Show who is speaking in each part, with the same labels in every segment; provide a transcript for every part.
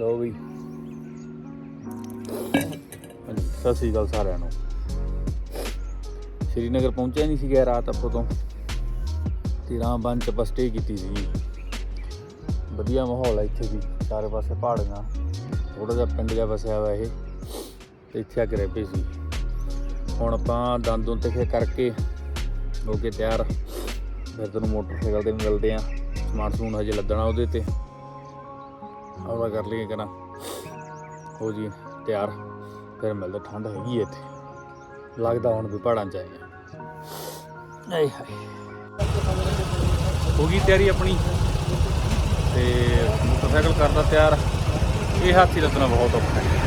Speaker 1: ਲੋ ਵੀ। ਸਤਿ ਸ੍ਰੀ ਅਕਾਲ ਸਾਰਿਆਂ ਨੂੰ। ਸ਼੍ਰੀਨਗਰ ਪਹੁੰਚਿਆ ਨਹੀਂ ਸੀਗਾ ਰਾਤ ਆਪਾਂ ਤੋਂ। ਤੇ ਰਾਮਬਨ ਚ ਆਪਾਂ ਸਟੇ ਕੀਤੀ ਸੀ। ਵਧੀਆ ਮਾਹੌਲ ਹੈ ਇੱਥੇ ਵੀ, ਚਾਰੇ ਪਾਸੇ ਪਹਾੜੀਆਂ। ਥੋੜਾ ਜਿਹਾ ਪਿੰਡ ਜਿਹਾ ਵਸਿਆ ਹੋਇਆ ਇਹ। ਤੇ ਇੱਥੇ ਆ ਕੇ ਰਹਿ ਸੀ। ਹੁਣ ਆਪਾਂ ਦੰਦ ਦੁੰਦ ਤੇ ਕਰਕੇ ਹੋ ਕੇ ਤਿਆਰ। ਫਿਰ ਤੈਨੂੰ ਮੋਟਰਸਾਈਕਲ ਤੇ ਮਿਲਦੇ ਆ। ਸਮਾਨ ਸਮੂਨ ਹਜੇ ਲੱਦਣਾ ਉਹਦੇ ਤੇ। ਆਵਾ ਕਰ ਲਈਏ ਕਰਾਂ ਹੋ ਜੀ ਤਿਆਰ, ਫਿਰ ਮਿਲਦਾ, ਠੰਡ ਹੈਗੀ ਹੈ ਇੱਥੇ। ਲੱਗਦਾ ਹੁਣ ਵੀ ਪਹਾੜਾਂ ਚ ਆਏ ਆ। ਆਏ ਹਾਏ। ਹੋ ਗਈ ਤਿਆਰੀ ਆਪਣੀ। ਤੇ ਮੋਟਰਸਾਈਕਲ ਕਰਦਾ ਤਿਆਰ। ਇਹ ਹਾਥੀ ਹੀ ਲੱਦਣਾ ਬਹੁਤ ਔਖਾ ਹੈ।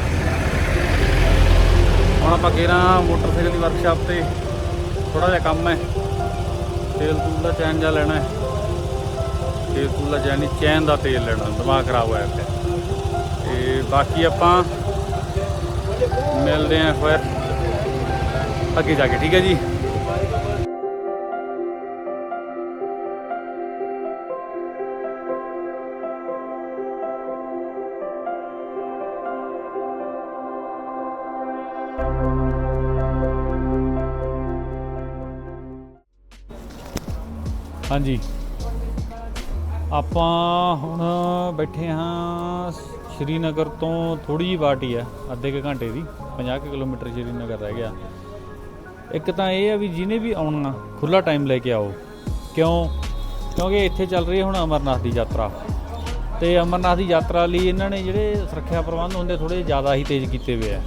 Speaker 1: ਹੁਣ ਆਪਾਂ ਗੇਰਾ ਮੋਟਰਸਾਈਕਲ ਦੀ ਵਰਕਸ਼ਾਪ ਤੇ। ਥੋੜਾ ਜਿਹਾ ਕੰਮ ਹੈ। ਤੇਲ ਤੂਲ ਦਾ ਚੈਨ ਜਾ ਲੈਣਾ ਹੈ। ਤੇਲ ਤੂਲ ਦਾ ਚੈਨ ਚੈਨ ਦਾ ਤੇਲ ਲੈਣਾ, ਦਿਮਾਗ ਖਰਾਬ ਹੋਇਆ ਪਿਆ। ਤੇ ਬਾਕੀ ਆਪਾਂ ਮਿਲਦੇ ਆਂ ਫਿਰ ਅੱਗੇ ਜਾ ਕੇ, ਠੀਕ ਹੈ ਜੀ? ਹਾਂਜੀ। ਆਪਾਂ ਹੁਣ ਬੈਠੇ ਹਾਂ ਸ਼੍ਰੀਨਗਰ ਤੋਂ ਥੋੜੀ ਜਿਹੀ ਬਾਟੀ ਆ ਅੱਧੇ ਕੁ ਘੰਟੇ ਦੀ 50 ਕੁ ਕਿਲੋਮੀਟਰ ਸ਼੍ਰੀਨਗਰ ਰਹਿ ਗਿਆ। ਇੱਕ ਤਾਂ ਇਹ ਆ ਵੀ ਜਿਹਨੇ ਵੀ ਆਉਣਾ ਖੁੱਲਾ ਟਾਈਮ ਲੈ ਕੇ ਆਓ। ਕਿਉਂ? ਕਿਉਂਕਿ ਇੱਥੇ ਚੱਲ ਰਹੀ ਹੈ ਹੁਣ ਅਮਰਨਾਥ ਦੀ ਯਾਤਰਾ। ਤੇ ਅਮਰਨਾਥ ਦੀ ਯਾਤਰਾ ਲਈ ਇਹਨਾਂ ਨੇ ਜਿਹੜੇ ਸੁਰੱਖਿਆ ਪ੍ਰਬੰਧ ਹੁੰਦੇ ਥੋੜੇ ਜ਼ਿਆਦਾ ਹੀ ਤੇਜ਼ ਕੀਤੇ ਹੋਏ ਆ।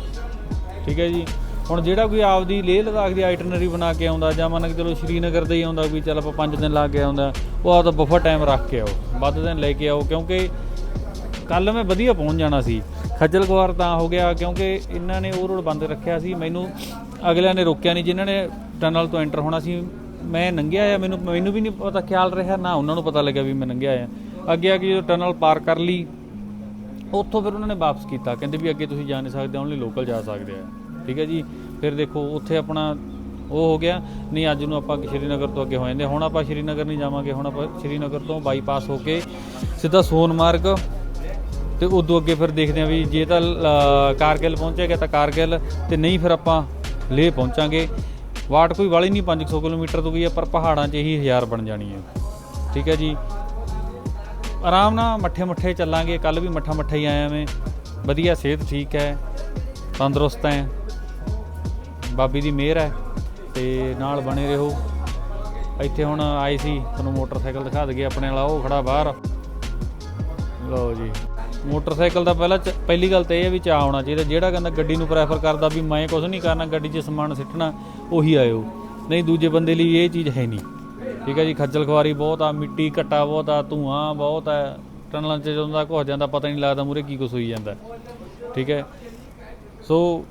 Speaker 1: ਠੀਕ ਹੈ ਜੀ? ਹੁਣ ਜਿਹੜਾ ਕੋਈ ਆਪਦੀ ਲੇਹ ਲਦਾਖ ਦੀ ਆਈਟਨਰੀ ਬਣਾ ਕੇ ਆਉਂਦਾ ਜਾਂ ਮੰਨ ਕੇ ਚਲੋ ਸ਼੍ਰੀਨਗਰ ਦੇ ਹੀ ਆਉਂਦਾ ਵੀ ਚੱਲ ਆਪਾਂ 5 ਦਿਨ ਲਾ ਕੇ ਆਉਂਦਾ, ਉਹ ਆਪਦਾ ਬਫਰ ਟਾਈਮ ਰੱਖ ਕੇ ਆਓ, ਵੱਧ ਦਿਨ ਲੈ ਕੇ ਆਓ, ਕਿਉਂਕਿ ਕੱਲ ਮੈਂ ਵਧੀਆ ਪਹੁੰਚ ਜਾਣਾ ਸੀ। ਖੱਜਲ ਖੁਆਰ ਤਾਂ ਹੋ ਗਿਆ, ਕਿਉਂਕਿ ਇਹਨਾਂ ਨੇ ਉਹ ਰੋਡ ਬੰਦ ਰੱਖਿਆ ਸੀ, ਮੈਨੂੰ ਅਗਲਿਆਂ ਨੇ ਰੋਕਿਆ ਨਹੀਂ, ਜਿਨ੍ਹਾਂ ਨੇ ਟਨਲ ਤੋਂ ਐਂਟਰ ਹੋਣਾ ਸੀ, ਮੈਂ ਨੰਗਿਆ ਆ, ਮੈਨੂੰ ਮੈਨੂੰ ਵੀ ਨਹੀਂ ਪਤਾ ਖਿਆਲ ਰਿਹਾ, ਨਾ ਉਹਨਾਂ ਨੂੰ ਪਤਾ ਲੱਗਿਆ ਵੀ ਮੈਂ ਨੰਗਿਆ ਆ। ਅੱਗੇ ਆ ਕੇ ਜਦੋਂ ਟਨਲ ਪਾਰ ਕਰ ਲਈ, ਉੱਥੋਂ ਫਿਰ ਉਹਨਾਂ ਨੇ ਵਾਪਸ ਕੀਤਾ, ਕਹਿੰਦੇ ਵੀ ਅੱਗੇ ਤੁਸੀਂ ਜਾ ਨਹੀਂ ਸਕਦੇ ਓਨਲੀ ਲੋਕਲ ਜਾ ਸਕਦੇ ਆ। ਠੀਕ ਹੈ ਜੀ। ਫਿਰ ਦੇਖੋ ਉੱਥੇ ਆਪਣਾ ਉਹ ਹੋ ਗਿਆ। ਨਹੀਂ ਅੱਜ ਨੂੰ ਆਪਾਂ ਸ਼੍ਰੀਨਗਰ ਤੋਂ ਅੱਗੇ ਹੋ ਜਾਂਦੇ। ਹੁਣ ਆਪਾਂ ਸ਼੍ਰੀਨਗਰ ਨਹੀਂ ਜਾਵਾਂਗੇ। ਹੁਣ ਆਪਾਂ ਸ਼੍ਰੀਨਗਰ ਤੋਂ ਬਾਈਪਾਸ ਹੋ ਕੇ ਸਿੱਧਾ ਸੋਨਮਾਰਗ ਤੇ ਉਦੋਂ ਅੱਗੇ ਫਿਰ ਦੇਖਦੇ ਆ ਵੀ ਜੇ ਤਾਂ ਅ, ਕਾਰਗਿਲ ਪਹੁੰਚੇਗਾ ਤਾਂ ਕਾਰਗਿਲ ਤੇ ਨਹੀਂ ਫਿਰ ਆਪਾਂ ਲੇਹ ਪਹੁੰਚਾਂਗੇ। ਵਾਟ ਕੋਈ ਵਾਲੀ ਨਹੀਂ 500 ਕਿਲੋਮੀਟਰ ਤੋਂ ਗਈ ਹੈ ਪਰ ਪਹਾੜਾਂ 'ਚ ਹੀ ਹਜ਼ਾਰ ਬਣ ਜਾਣੀ ਹੈ ਠੀਕ ਹੈ ਜੀ। ਆਰਾਮ ਨਾਲ ਮੱਠੇ ਮੱਠੇ ਚੱਲਾਂਗੇ। ਕੱਲ ਵੀ ਮੱਠਾ ਮੱਠਾ ਹੀ ਆਇਆ ਮੈਂ। ਵਧੀਆ ਸਿਹਤ ਠੀਕ ਹੈ। ਤੰਦਰੁਸਤ ਹੈ। ਬਾਬੀ ਦੀ ਮਿਹਰ ਹੈ ਤੇ ਨਾਲ ਬਣੇ ਰਹੋ। ਇੱਥੇ ਹੁਣ ਆਏ ਸੀ, ਤੁਹਾਨੂੰ ਮੋਟਰਸਾਈਕਲ ਦਿਖਾ ਦਈਏ, ਆਪਣੇ ਵਾਲਾ ਉਹ ਖੜਾ ਬਾਹਰ। ਲਓ ਜੀ। ਮੋਟਰਸਾਈਕਲ ਦਾ ਪਹਿਲਾਂ ਚ- ਪਹਿਲੀ ਗੱਲ ਤਾਂ ਇਹ ਹੈ ਵੀ ਚਾਹ ਆਉਣਾ ਚਾਹੀਦਾ। ਜਿਹੜਾ ਕਹਿੰਦਾ ਗੱਡੀ ਨੂੰ ਪ੍ਰੈਫਰ ਕਰਦਾ ਵੀ ਮੈਂ ਕੁਝ ਨਹੀਂ ਕਰਨਾ, ਗੱਡੀ 'ਚ ਸਮਾਨ ਸਿੱਟਣਾ, ਉਹੀ ਆਇਓ। ਨਹੀਂ, ਦੂਜੇ ਬੰਦੇ ਲਈ ਇਹ ਚੀਜ਼ ਹੈ ਨਹੀਂ। ਠੀਕ ਹੈ ਜੀ, ਖੱਜਲ ਖਵਾਰੀ ਬਹੁਤ ਆ, ਮਿੱਟੀ, ਘੱਟਾ ਬਹੁਤ ਆ, ਧੂਆਂ ਬਹੁਤ ਆ, ਟਨਲਾਂ 'ਚ ਜਦੋਂ ਦਾ ਘੁਸ ਜਾਂਦਾ, ਪਤਾ ਨਹੀਂ ਲੱਗਦਾ ਮੂਰੇ ਕੀ ਕੁਛ ਹੋਈ ਜਾਂਦਾ। ਠੀਕ ਹੈ। ਸੋ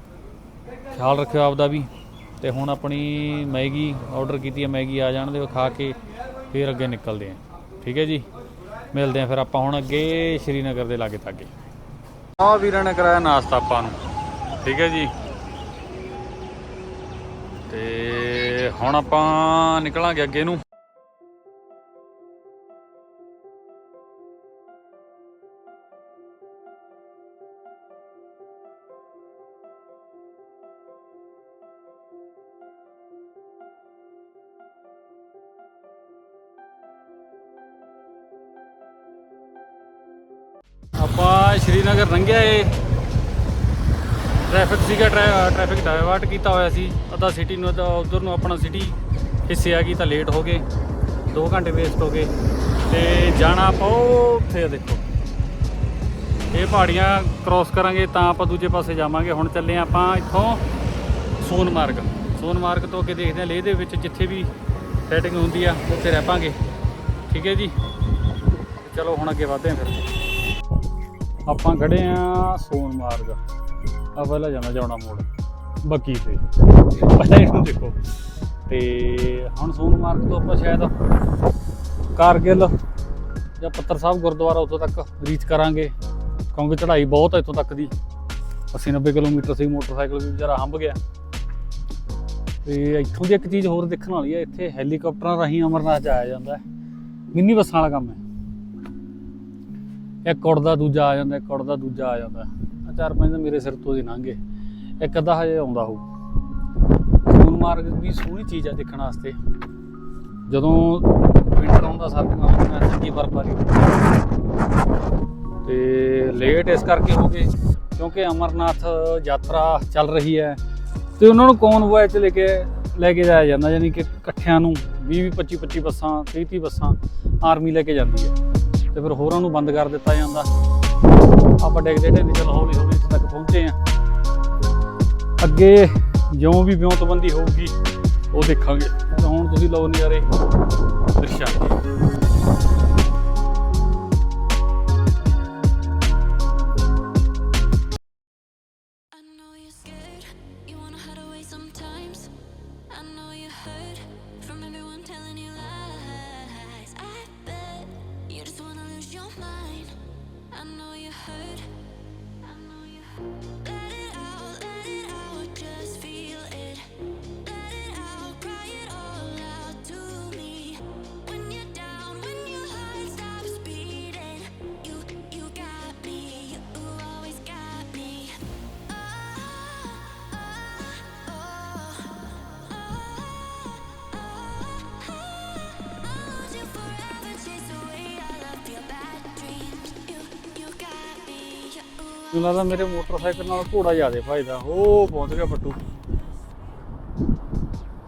Speaker 1: ਖਿਆਲ ਰੱਖਿਓ ਆਪਦਾ ਵੀ। ਤੇ ਹੁਣ ਆਪਣੀ ਮੈਗੀ ਆਰਡਰ ਕੀਤੀ ਹੈ, ਮੈਗੀ ਆ ਜਾਣ ਦਿਓ ਖਾ ਕੇ ਫਿਰ ਅੱਗੇ ਨਿਕਲਦੇ ਆਂ ਠੀਕ ਹੈ ਜੀ? ਮਿਲਦੇ ਆਂ ਫਿਰ ਆਪਾਂ ਹੁਣ ਅੱਗੇ ਸ਼੍ਰੀਨਗਰ ਦੇ ਲਾਗੇ ਤਾਗੇ। ਆ ਵੀਰਾਂ ਨੇ ਕਰਾਇਆ ਨਾਸ਼ਤਾ ਆਪਾਂ ਨੂੰ। ਠੀਕ ਹੈ ਜੀ? ਤੇ ਹੁਣ ਆਪਾਂ ਨਿਕਲਾਂਗੇ ਅੱਗੇ ਨੂੰ। ਆਪਾਂ ਸ਼੍ਰੀਨਗਰ ਲੰਘਿਆ ਏ। ਟ੍ਰੈਫਿਕ ਸੀਗਾ, ਟ੍ਰੈ- ਟ੍ਰੈਫਿਕ ਡਾਇਵਰਟ ਕੀਤਾ ਹੋਇਆ ਸੀ। ਅੱਧਾ ਸਿਟੀ ਨੂੰ, ਅੱਧਾ ਉਧਰ ਨੂੰ ਆਪਣਾ ਸਿਟੀ ਹਿੱਸੇ ਆ ਗਈ ਤਾਂ ਲੇਟ ਹੋ ਗਏ। 2 ਘੰਟੇ ਵੇਸਟ ਹੋ ਗਏ। ਤੇ ਜਾਣਾ ਆਪਾਂ ਉਹ ਉੱਥੇ ਦੇਖੋ। ਇਹ ਪਹਾੜੀਆਂ ਕ੍ਰਾਸ ਕਰਾਂਗੇ ਤਾਂ ਆਪਾਂ ਦੂਜੇ ਪਾਸੇ ਜਾਵਾਂਗੇ। ਹੁਣ ਚੱਲੇ ਆਪਾਂ ਇੱਥੋਂ ਸੋਨਮਾਰਗ। ਸੋਨਮਾਰਗ ਤੋਂ ਅੱਗੇ ਦੇਖਦੇ ਹਾਂ, ਲੇਹ ਦੇ ਵਿੱਚ ਜਿੱਥੇ ਵੀ ਸੈਟਿੰਗ ਹੁੰਦੀ ਆ, ਉੱਥੇ ਰਹਿ ਪਾਂਗੇ। ਠੀਕ ਹੈ ਜੀ? ਚਲੋ ਹੁਣ ਅੱਗੇ ਵਧਦੇ ਹਾਂ ਫਿਰ। ਆਪਾਂ ਖੜੇ ਆ ਸੋਨਮਾਰਗ ਆ ਪਹਿਲਾਂ ਜਾਂਦਾ ਜਾਉਣਾ ਮੋੜ। ਬੱਕੀ ਤੇ। ਪਹਿਲਾਂ ਇਹਨੂੰ ਦੇਖੋ। ਤੇ ਹੁਣ ਸੋਨਮਾਰਗ ਤੋਂ ਆਪਾਂ ਸ਼ਾਇਦ ਕਾਰਗਿਲ ਜਾਂ ਪੱਤਰ ਸਾਹਿਬ ਗੁਰਦੁਆਰਾ ਉੱਥੋਂ ਤੱਕ ਰੀਚ ਕਰਾਂਗੇ। ਕਿਉਂਕਿ ਚੜ੍ਹਾਈ ਬਹੁਤ ਹੈ ਇੱਥੋਂ ਤੱਕ ਦੀ। 80 90 ਕਿਲੋਮੀਟਰ ਸੀ, ਮੋਟਰਸਾਈਕਲ ਵੀ ਵਿਚਾਰਾ ਹੰਭ ਗਿਆ। ਤੇ ਇੱਥੋਂ ਦੀ ਇੱਕ ਚੀਜ਼ ਹੋਰ ਦੇਖਣ ਵਾਲੀ ਹੈ ਇੱਥੇ ਹੈਲੀਕਾਪਟਰਾਂ ਰਾਹੀਂ ਅਮਰਨਾਥ ਜਾਇਆ ਜਾਂਦਾ ਹੈ। ਮਿੰਨੀ ਬੱਸਾਂ ਵਾਲਾ ਕੰਮ ਹੈ। ਇੱਕ ਉੜਦਾ ਦੂਜਾ ਆ ਜਾਂਦਾ, ਇੱਕ ਉੜਦਾ ਦੂਜਾ ਆ ਜਾਂਦਾ। ਆ ਚਾਰ ਪੰਜ ਤਾਂ ਮੇਰੇ ਸਿਰ ਤੋਂ ਦੀ ਲੰਘੇ, ਇੱਕ ਅੱਧਾ ਹਜੇ ਆਉਂਦਾ ਹੋਊ। ਸੋਨਮਾਰਗ ਵੀ ਸੋਹਣੀ ਚੀਜ਼ ਆ ਦੇਖਣ ਵਾਸਤੇ। ਜਦੋਂ ਵਿੰਟਰ ਆਉਂਦਾ, ਸਰਦੀਆਂ ਆਉਂਦੀਆਂ ਚੰਗੀ ਬਰਫਬਾਰੀ ਹੁੰਦੀ ਤੇ ਲੇਟ ਇਸ ਕਰਕੇ ਹੋ ਗਏ, ਕਿਉਂਕਿ ਅਮਰਨਾਥ ਯਾਤਰਾ ਚੱਲ ਰਹੀ ਹੈ। ਤੇ ਉਹਨਾਂ ਨੂੰ ਕੌਨਵੋਏ ਚ ਲੈ ਕੇ ਲੈ ਕੇ ਜਾਇਆ ਜਾਂਦਾ, ਯਾਨੀ ਕਿ ਇਕੱਠਿਆਂ ਨੂੰ 20 25 25 ਬੱਸਾਂ 30 30 ਬੱਸਾਂ ਆਰਮੀ ਲੈ ਕੇ ਜਾਂਦੀ ਹੈ। ਤੇ ਫਿਰ ਹੋਰਾਂ ਨੂੰ ਬੰਦ ਕਰ ਦਿੱਤਾ ਜਾਂਦਾ। ਆਪਾਂ ਡਿੱਗਦੇ ਢੇਂਦੇ ਚਲ ਹੌਲੀ ਹੌਲੀ ਇੱਥੇ ਤੱਕ ਪਹੁੰਚੇ ਆ। ਅੱਗੇ ਜਿਉਂ ਵੀ ਵਿਉਂਤਬੰਦੀ ਹੋਊਗੀ, ਉਹ ਦੇਖਾਂਗੇ। ਹੁਣ ਤੁਸੀਂ ਲਓ ਨਜ਼ਾਰੇ, ਦਰਸ਼ਾ ਮੈਨੂੰ ਲੱਗਦਾ ਮੇਰੇ ਮੋਟਰਸਾਈਕਲ ਨਾਲ ਘੋੜਾ ਜ਼ਿਆਦਾ ਫਾਇਦਾ। ਉਹ ਪਹੁੰਚ ਗਿਆ ਪੱਟੂ।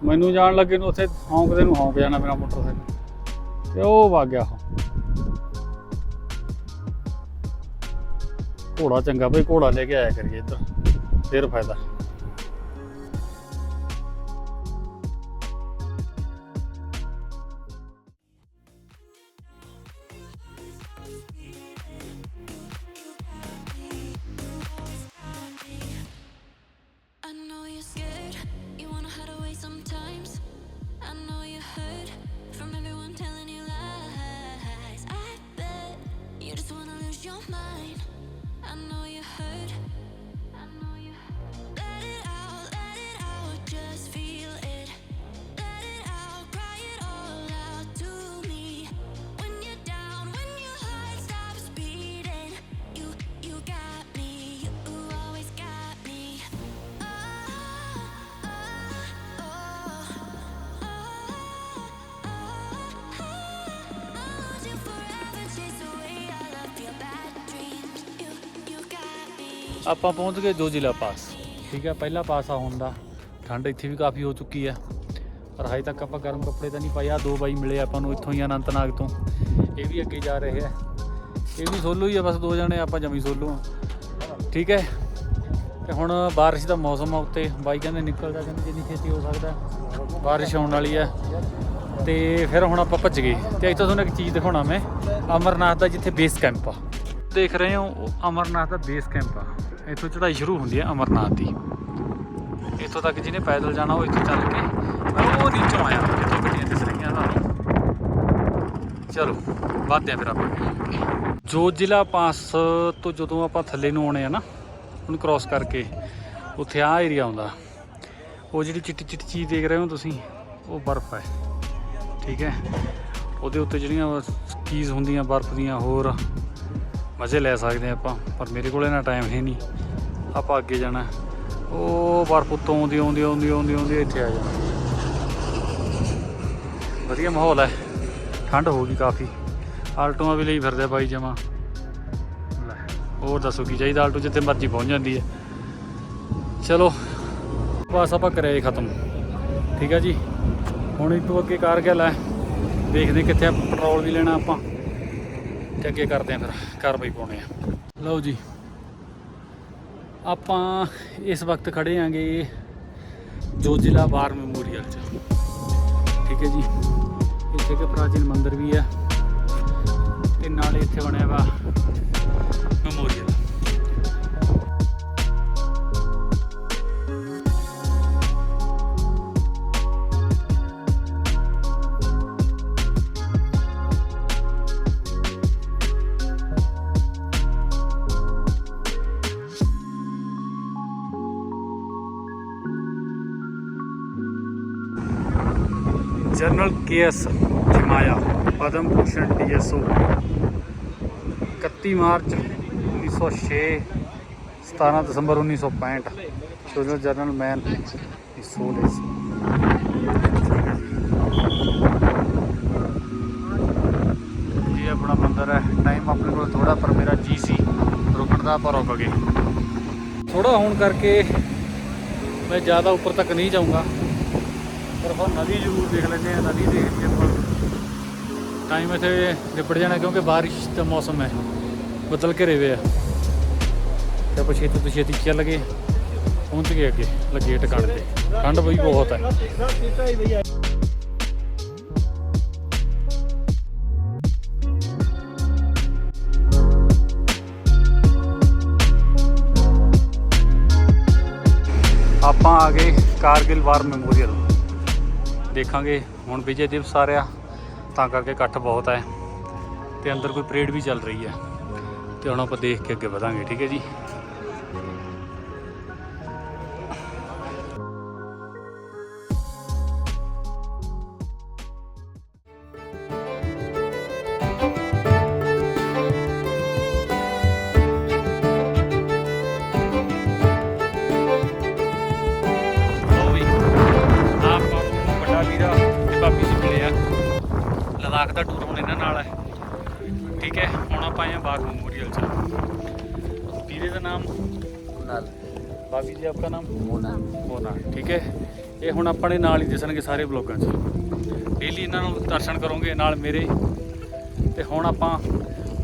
Speaker 1: ਮੈਨੂੰ ਜਾਣ ਲੱਗੇ ਨੂੰ ਉੱਥੇ ਹੌਂਕਦੇ ਨੂੰ ਹੌਂਕ ਜਾਣਾ ਮੇਰਾ ਮੋਟਰਸਾਈਕਲ। ਤੇ ਉਹ ਵਗ ਗਿਆ ਘੋੜਾ ਚੰਗਾ ਬਈ, ਘੋੜਾ ਲੈ ਕੇ ਆਇਆ ਕਰੀਏ ਇੱਧਰ। ਫੇਰ ਫਾਇਦਾ। ਆਪਾਂ ਪਹੁੰਚ ਗਏ ਜੋਜਿਲਾ ਪਾਸ। ਠੀਕ ਹੈ, ਪਹਿਲਾ ਪਾਸ ਆ ਹੁੰਦਾ ਠੰਡ ਇੱਥੇ ਵੀ ਕਾਫੀ ਹੋ ਚੁੱਕੀ ਹੈ। ਪਰ ਹਜੇ ਤੱਕ ਆਪਾਂ ਗਰਮ ਕੱਪੜੇ ਤਾਂ ਨਹੀਂ ਪਾਏ। ਆ ਦੋ ਬਾਈ ਮਿਲੇ ਆਪਾਂ ਨੂੰ ਇੱਥੋਂ ਹੀ ਅਨੰਤਨਾਗ ਤੋਂ। ਇਹ ਵੀ ਅੱਗੇ ਜਾ ਰਹੇ ਆ ਇਹ ਵੀ ਸੋਲੋ ਹੀ ਆ, ਬਸ ਦੋ ਜਣੇ ਆਪਾਂ ਜਮੀ ਸੋਲੋ ਆ। ਠੀਕ ਹੈ। ਤੇ ਹੁਣ ਬਾਰਿਸ਼ ਦਾ ਮੌਸਮ ਆ ਉੱਤੇ। ਬਾਈ ਕਹਿੰਦੇ ਨਿਕਲਦਾ, ਕਹਿੰਦੇ ਜਿੰਨੀ ਛੇਤੀ ਹੋ ਸਕਦਾ। ਬਾਰਿਸ਼ ਆਉਣ ਵਾਲੀ ਹੈ। ਤੇ ਫਿਰ ਹੁਣ ਆਪਾਂ ਭੱਜ ਗਏ। ਤੇ ਇੱਥੋਂ ਤੁਹਾਨੂੰ ਇੱਕ ਚੀਜ਼ ਦਿਖਾਉਣਾ ਮੈਂ। ਅਮਰਨਾਥ ਦਾ ਜਿੱਥੇ ਬੇਸ ਕੈਂਪ ਆ। ਦੇਖ ਰਹੇ ਹੋ ਉਹ ਅਮਰਨਾਥ ਦਾ ਬੇਸ ਕੈਂਪ ਆ। ਇੱਥੋਂ ਚੜ੍ਹਾਈ ਸ਼ੁਰੂ ਹੁੰਦੀ ਹੈ ਅਮਰਨਾਥ ਦੀ। ਇੱਥੋਂ ਤੱਕ ਜਿਹਨੇ ਪੈਦਲ ਜਾਣਾ, ਉਹ ਇੱਥੋਂ ਚੱਲ ਕੇ ਉਹ ਨੀਚੋਂ ਆਇਆ ਜਿੱਥੋਂ ਗੱਡੀਆਂ ਦਿਸ ਰਹੀਆਂ ਤੁਹਾਨੂੰ ਚਲੋ ਵੱਧਦੇ ਆ ਫਿਰ ਆਪਾਂ। ਅੱਗੇ। ਜੋ ਜ਼ਿਲ੍ਹਾ ਪਾਸ ਤੋਂ ਜਦੋਂ ਆਪਾਂ ਥੱਲੇ ਨੂੰ ਆਉਣੇ ਆ ਨਾ, ਉਹਨੂੰ ਕ੍ਰਾਸ ਕਰਕੇ ਉੱਥੇ ਆ ਏਰੀਆ ਆਉਂਦਾ। ਉਹ ਜਿਹੜੀ ਚਿੱਟੀ ਚਿੱਟੀ ਚੀਜ਼ ਦੇਖ ਰਹੇ ਹੋ ਤੁਸੀਂ, ਉਹ ਬਰਫ਼ ਹੈ। ਠੀਕ ਹੈ? ਉਹਦੇ ਉੱਤੇ ਜਿਹੜੀਆਂ ਸਕੀਜ਼ ਹੁੰਦੀਆਂ, ਬਰਫ਼ ਦੀਆਂ ਹੋਰ ਮਜ਼ੇ ਲੈ ਸਕਦੇ ਆਪਾਂ, ਪਰ ਮੇਰੇ ਕੋਲ ਇਹਨਾਂ ਟਾਈਮ ਹੈ ਨਹੀਂ। ਆਪਾਂ ਅੱਗੇ ਜਾਣਾ ਉਹ ਬਰਫ਼ ਉੱਤੋਂ ਆਉਂਦੀ ਆਉਂਦੀ ਆਉਂਦੀ ਆਉਂਦੀ ਆਉਂਦੀ ਇੱਥੇ ਆ ਜਾਣਾ। ਵਧੀਆ ਮਾਹੌਲ ਹੈ। ਠੰਡ ਹੋ ਗਈ ਕਾਫੀ। ਆਲਟੋਆਂ ਵੀ ਲਈ ਫਿਰਦੇ ਬਾਈ ਜਮਾ। ਹੋਰ ਦੱਸੋ ਕੀ ਚਾਹੀਦਾ? ਆਲਟੋ ਜਿੱਥੇ ਮਰਜ਼ੀ ਪਹੁੰਚ ਜਾਂਦੀ ਹੈ। ਚਲੋ, ਬਸ ਆਪਾਂ ਕਰਿਆ ਖਤਮ। ਠੀਕ ਹੈ ਜੀ? ਹੁਣ ਇਹ ਤੋਂ ਅੱਗੇ ਕਾਰਗਿਲ ਹੈ ਦੇਖਦੇ ਕਿੱਥੇ ਪੈਟਰੋਲ ਵੀ ਲੈਣਾ ਆਪਾਂ। ਤੇ ਅੱਗੇ ਕਰਦੇ ਆ ਫਿਰ ਕਾਰਵਾਈ ਪਾਉਣੇ ਆ। ਲਓ ਜੀ, ਆਪਾਂ ਇਸ ਵਕਤ ਖੜੇ ਆਂਗੇ ਜੋ ਜ਼ਿਲ੍ਹਾ ਵਾਰ ਮੈਮੋਰੀਅਲ 'ਚ। ਠੀਕ ਹੈ ਜੀ, ਇੱਥੇ ਇੱਕ ਪ੍ਰਾਚੀਨ ਮੰਦਿਰ ਵੀ ਆ ਤੇ ਨਾਲੇ ਇੱਥੇ ਬਣਿਆ ਵਾ memorial. General KS ਜਮਾਇਆ Padma Bhushan DSO 31 March 1906 17 ਦਸੰਬਰ 1965 ਸੋਜਨਲ ਜਨਰਲ ਮੈਨ ਇਸ ਸੋਲ ਇਸ ਇਹ ਆਪਣਾ ਮੰਦਰ ਹੈ। ਟਾਈਮ ਆਪਣੇ ਕੋਲ ਥੋੜਾ ਪਰ ਮੇਰਾ ਜੀ ਸੀ। ਰੁਕਣ ਦਾ ਪਰ ਰੁਕ ਗਏ। ਥੋੜਾ ਹੋਣ ਕਰਕੇ ਮੈਂ ਜ਼ਿਆਦਾ ਉੱਪਰ ਤੱਕ ਨਹੀਂ ਜਾਊਂਗਾ। ਪਰ ਹੁਣ ਨਦੀ ਜ਼ਰੂਰ ਦੇਖ ਲੈਂਦੇ ਆ ਨਦੀ ਦੇਖ ਕੇ ਆਪਾਂ। ਟਾਈਮ ਇੱਥੇ ਨਿਪਟ ਜਾਣਾ ਕਿਉਂਕਿ ਬਾਰਿਸ਼ ਦਾ ਮੌਸਮ ਹੈ। ਬਦਲ ਘਿਰੇ ਹੋਏ ਆ। ਤੇ ਆਪਾਂ ਛੇਤੀ ਤੋਂ ਛੇਤੀ ਚੱਲ ਗਏ ਪਹੁੰਚ ਗਏ ਅੱਗੇ, ਲੱਗੇ ਟਿਕਾਣੇ ਤੇ। ਠੰਡ ਬਈ ਬਹੁਤ ਹੈ। ਆਪਾਂ ਆ ਗਏ ਕਾਰਗਿਲ ਵਾਰ ਮੈਮੋਰੀਅਲ। ਦੇਖਾਂਗੇ ਹੁਣ ਵਿਜੇ ਦਿਵਸ ਆ ਰਿਹਾ, ਤਾਂ ਕਰਕੇ ਇਕੱਠ ਬਹੁਤ ਹੈ ਤੇ ਅੰਦਰ ਕੋਈ ਪਰੇਡ ਵੀ ਚੱਲ ਰਹੀ ਹੈ ਤੇ ਹੁਣ ਆਪਾਂ ਦੇਖ ਕੇ ਅੱਗੇ ਵਧਾਂਗੇ, ਠੀਕ ਹੈ ਜੀ? ਆਪਾਂ ਆਏ ਹਾਂ ਬਾਗ ਮੈਮੋਰੀਅਲ ਚ। ਵੀਰੇ ਦਾ ਨਾਮ?
Speaker 2: ਨਾਲ
Speaker 1: ਬਾਬੀ ਜੀ ਆਪਕਾ ਨਾਮ?
Speaker 2: ਮੋਨਾ
Speaker 1: ਮੋਨਾ ਠੀਕ ਹੈ। ਇਹ ਹੁਣ ਆਪਣੇ ਨਾਲ ਹੀ ਦਿਸਣਗੇ ਸਾਰੇ ਬਲੌਗਾਂ 'ਚ। ਡੇਲੀ ਇਹਨਾਂ ਨੂੰ ਦਰਸ਼ਨ ਕਰੋਗੇ ਨਾਲ ਮੇਰੇ। ਤੇ ਹੁਣ ਆਪਾਂ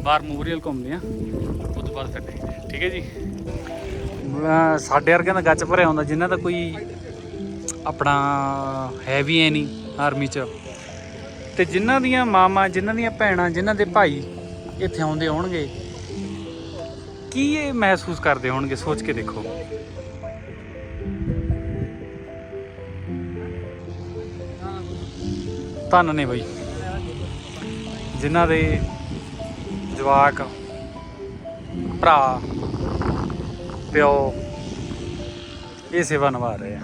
Speaker 1: ਬਾਰ ਮੈਮੋਰੀਅਲ ਘੁੰਮਦੇ ਆ ਉਸ ਤੋਂ ਬਾਅਦ ਹਾਂ ਠੀਕ ਹੈ ਜੀ? ਸਾਡੇ ਵਰਗਿਆਂ ਦਾ ਗੱਚ ਭਰਿਆ ਹੁੰਦਾ ਜਿਨ੍ਹਾਂ ਦਾ ਕੋਈ ਆਪਣਾ ਹੈ ਵੀ ਐ ਨਹੀਂ ਆਰਮੀ 'ਚ। ਤੇ ਜਿਨ੍ਹਾਂ ਦੀਆਂ ਮਾਵਾਂ ਜਿਨ੍ਹਾਂ ਦੀਆਂ ਭੈਣਾਂ ਜਿਨ੍ਹਾਂ ਦੇ ਭਾਈ ਇੱਥੇ ਆਉਂਦੇ ਹੋਣਗੇ। ਕੀ ਇਹ ਮਹਿਸੂਸ ਕਰਦੇ ਹੋਣਗੇ? ਸੋਚ ਕੇ ਦੇਖੋ। ਧੰਨ ਨੇ ਬਈ। ਜਿਨ੍ਹਾਂ ਦੇ ਜਵਾਕ, ਭਰਾ, ਪਿਓ ਇਹ ਸੇਵਾ ਨਿਭਾ ਰਹੇ ਆ।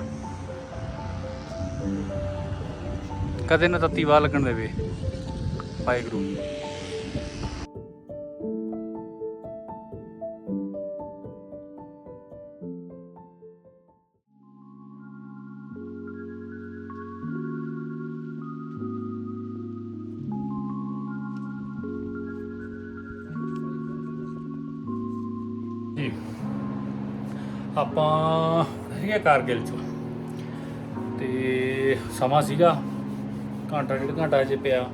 Speaker 1: ਕਦੇ ਨਾ ਤੱਤੀ ਵਾਹ ਲੱਗਣ ਦੇਵੇ। ਵਾਹਿਗੁਰੂ। ਜੀ। ਆਪਾਂ ਹੈਗੇ ਕਾਰਗਿਲ ਚ। ਤੇ ਸਮਾਂ ਸੀਗਾ, ਘੰਟਾ ਡੇਢ ਘੰਟਾ ਅਜੇ ਪਿਆ।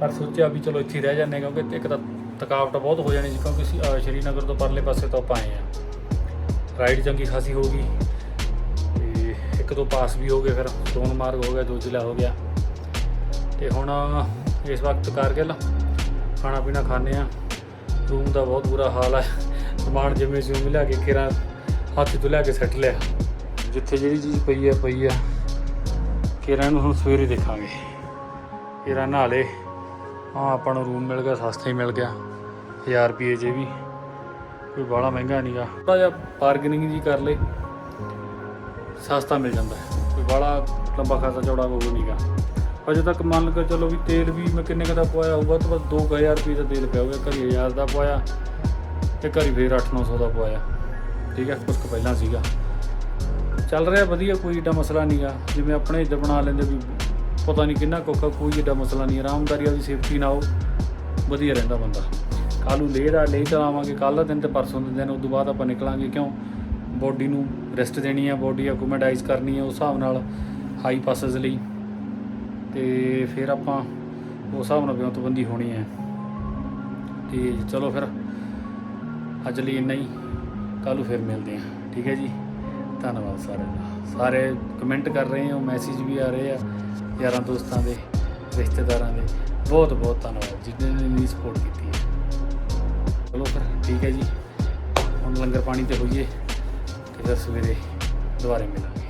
Speaker 1: ਪਰ ਸੋਚਿਆ ਵੀ ਚਲੋ ਇੱਥੇ ਰਹਿ ਜਾਂਦੇ ਹਾਂ, ਕਿਉਂਕਿ ਇੱਕ ਤਾਂ ਥਕਾਵਟ ਬਹੁਤ ਹੋ ਜਾਣੀ ਸੀ, ਕਿਉਂਕਿ ਸ਼੍ਰੀਨਗਰ ਤੋਂ ਪਰਲੇ ਪਾਸੇ ਤੋਂ ਆਪਾਂ ਆਏ ਆ ਰਾਈਡ ਚੰਗੀ ਖਾਸੀ ਹੋ ਗਈ। ਤੇ ਇੱਕ ਤੋਂ ਪਾਸ ਵੀ ਹੋ ਗਏ ਫਿਰ ਸੋਨਮਾਰਗ ਹੋ ਗਿਆ, ਦੋ ਜ਼ਿਲ੍ਹਾ ਹੋ ਗਿਆ। ਤੇ ਹੁਣ, ਇਸ ਵਕਤ ਕਾਰਗਿਲ, ਖਾਣਾ ਪੀਣਾ ਖਾਣੇ ਆ ਰੂਮ ਦਾ ਬਹੁਤ ਬੁਰਾ ਹਾਲ ਹੈ। ਸਮਾਨ ਜਿਵੇਂ ਜਿਵੇਂ ਲਿਆ ਕੇ ਕਿਰਾ ਹੱਥ ਤੋਂ ਲਿਆ ਕੇ ਸੱਟ ਲਿਆ। ਜਿੱਥੇ ਜਿਹੜੀ ਚੀਜ਼ ਪਈ ਆ ਪਈ ਆ। ਕਿਰਾ ਨੂੰ ਹੁਣ ਸਵੇਰੇ ਦੇਖਾਂਗੇ। ਕਿਰਾ ਨਾਲੇ ਆ ਆਪਾਂ ਨੂੰ ਰੂਮ ਮਿਲ ਗਿਆ, ਸਸਤਾ ਹੀ ਮਿਲ ਗਿਆ। 1000 ਰੁਪਏ 'ਚ ਵੀ। ਕੋਈ ਬਾਹਲਾ ਮਹਿੰਗਾ ਨਹੀਂਗਾ ਥੋੜਾ ਜਿਹਾ ਬਾਰਗੇਨਿੰਗ ਜੀ ਕਰ ਲੇ ਸਸਤਾ ਮਿਲ ਜਾਂਦਾ। ਕੋਈ ਬਾਹਲਾ ਲੰਬਾ ਖਾਸਾ ਚੌੜਾ ਕੋਈ ਨਹੀਂਗਾ ਅਜੇ ਤੱਕ ਮੰਨ ਕੇ ਚਲੋ ਵੀ ਤੇਲ ਵੀ ਮੈਂ ਕਿੰਨੇ ਕੁ ਦਾ ਪਵਾਇਆ ਹੋਊਗਾ, ਤਾਂ ਬਸ 2000 ਰੁਪਏ ਦਾ ਤੇਲ ਪਿਆ ਹੋਊਗਾ। ਘਰੀ 1000 ਦਾ ਪਵਾਇਆ। ਤੇ ਘਰੀ ਫੇਰ 8-900 ਦਾ ਪਵਾਇਆ। ਠੀਕ ਹੈ ਕੁਝ ਕੁ ਪਹਿਲਾਂ ਸੀਗਾ। ਚੱਲ ਰਿਹਾ ਵਧੀਆ, ਕੋਈ ਏਡਾ ਮਸਲਾ ਨਹੀਂਗਾ ਜਿਵੇਂ ਆਪਣੇ ਇੱਧਰ ਬਣਾ ਲੈਂਦੇ ਵੀ ਪਤਾ ਨਹੀਂ ਕਿੰਨਾ ਕੋਖਾ ਕੋਈ ਏਡਾ ਮਸਲਾ ਨਹੀਂ ਆਰਾਮਦਾਰੀ ਵਾਲੀ ਸੇਫਟੀ ਨਾਲ ਉਹ ਵਧੀਆ ਰਹਿੰਦਾ ਬੰਦਾ। ਕੱਲ੍ਹ ਨੂੰ ਲੇਹ ਦਾ, ਲੇਹ ਚਲਾਵਾਂਗੇ ਕੱਲ੍ਹ ਦਾ ਦਿਨ ਤੇ ਪਰਸੋਂ ਦੇ ਦਿਨ ਉਸ ਤੋਂ ਬਾਅਦ ਆਪਾਂ ਨਿਕਲਾਂਗੇ। ਕਿਉਂ? ਬੋਡੀ ਨੂੰ ਰੈਸਟ ਦੇਣੀ ਆ ਬੋਡੀ ਅਕੋਮੋਡਾਈਜ਼ ਕਰਨੀ ਆ ਉਸ ਹਿਸਾਬ ਨਾਲ ਹਾਈ ਪਾਸਸ ਲਈ। ਤੇ ਫਿਰ ਆਪਾਂ ਉਸ ਹਿਸਾਬ ਨਾਲ ਵਿਉਂਤਬੰਦੀ ਹੋਣੀ ਹੈ। ਤੇ ਚਲੋ ਫਿਰ। ਅੱਜ ਲਈ ਇੰਨਾ ਹੀ। ਕੱਲ੍ਹ ਨੂੰ ਫਿਰ ਮਿਲਦੇ ਹਾਂ। ਠੀਕ ਹੈ ਜੀ? ਧੰਨਵਾਦ ਸਾਰਿਆਂ ਦਾ। ਸਾਰੇ ਕਮੈਂਟ ਕਰ ਰਹੇ ਹੋ ਮੈਸੇਜ ਵੀ ਆ ਰਹੇ ਆ ਯਾਰਾਂ ਦੋਸਤਾਂ ਦੇ, ਰਿਸ਼ਤੇਦਾਰਾਂ ਦੇ। ਬਹੁਤ ਬਹੁਤ ਧੰਨਵਾਦ ਜਿਨ੍ਹਾਂ ਨੇ ਮੇਰੀ ਸਪੋਰਟ ਕੀਤੀ ਹੈ। ਚਲੋ ਫਿਰ, ਠੀਕ ਹੈ ਜੀ। ਹੁਣ ਲੰਗਰ ਪਾਣੀ ਤੇ ਹੋਈਏ ਤੇ ਫਿਰ ਸਵੇਰੇ ਦੁਬਾਰੇ ਮਿਲਾਂਗੇ।